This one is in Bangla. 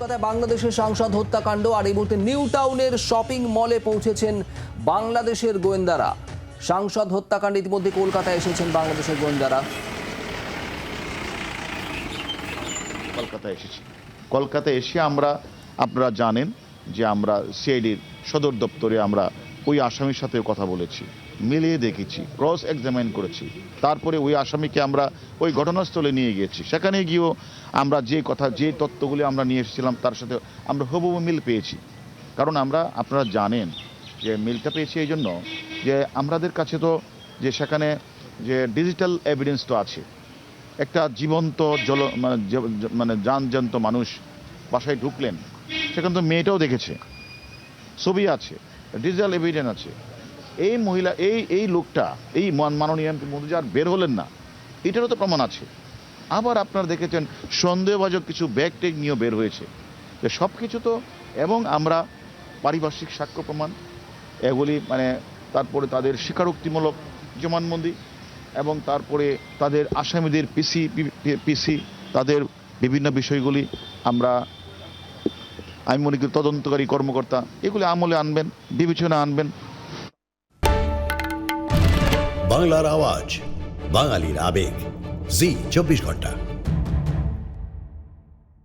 কলকাতায় বাংলাদেশের সাংসদ হত্যাকাণ্ড আর এই মুহূর্তে নিউ টাউনের শপিং মলে পৌঁছেছেন বাংলাদেশের গোয়েন্দারা। সাংসদ হত্যাকাণ্ড ইতিমধ্যে কলকাতায় এসেছেন বাংলাদেশের গোয়েন্দারা। কলকাতায় এসেছি। কলকাতায় এসে আমরা, আপনারা জানেন যে আমরা সিআইডির সদর দপ্তরে আমরা ওই আসামির সাথে কথা বলেছি, মিলিয়ে দেখেছি ক্রস এক্সামাইন করেছি। তারপরে ওই আসামিকে আমরা ওই ঘটনাস্থলে নিয়ে গিয়েছি। সেখানে গিয়েও আমরা যে কথা, যে তত্ত্বগুলি আমরা নিয়ে এসেছিলাম, তার সাথে আমরা হুবহু মিল পেয়েছি। কারণ আমরা, আপনারা জানেন যে মিলটা পেয়েছি এই জন্য যে আমাদের কাছে তো যে সেখানে যে ডিজিটাল এভিডেন্স তো আছে। একটা জীবন্ত জল মানে মানে যানজন্ত মানুষ বাসায় ঢুকলেন, সেখানে তো মেয়েটাও দেখেছে। ছবি আছে। ডিজিটাল এভিডেন্স আছে। এই মহিলা, এই এই লোকটা, এই মান- মাননীয় এমপি মধ্যে আর বের হলেন না, এটারও তো প্রমাণ আছে। আবার আপনারা দেখেছেন সন্দেহভাজক কিছু ব্যাগ টেগ নিয়েও বের হয়েছে। যে সব কিছু তো, এবং আমরা পারিপার্শ্বিক সাক্ষ্য প্রমাণ, এগুলি মানে তারপরে তাদের স্বীকারোক্তিমূলক জমানবন্দি এবং তারপরে তাদের আসামিদের পিসি পিসি তাদের বিভিন্ন বিষয়গুলি আমরা আমি মনে করি তদন্তকারী কর্মকর্তা, এগুলি আমলে আনবেন বিবেচনা আনবেন। বাংলার আওয়াজ, বাঙালির আবেগ। জি, চব্বিশ ঘণ্টা।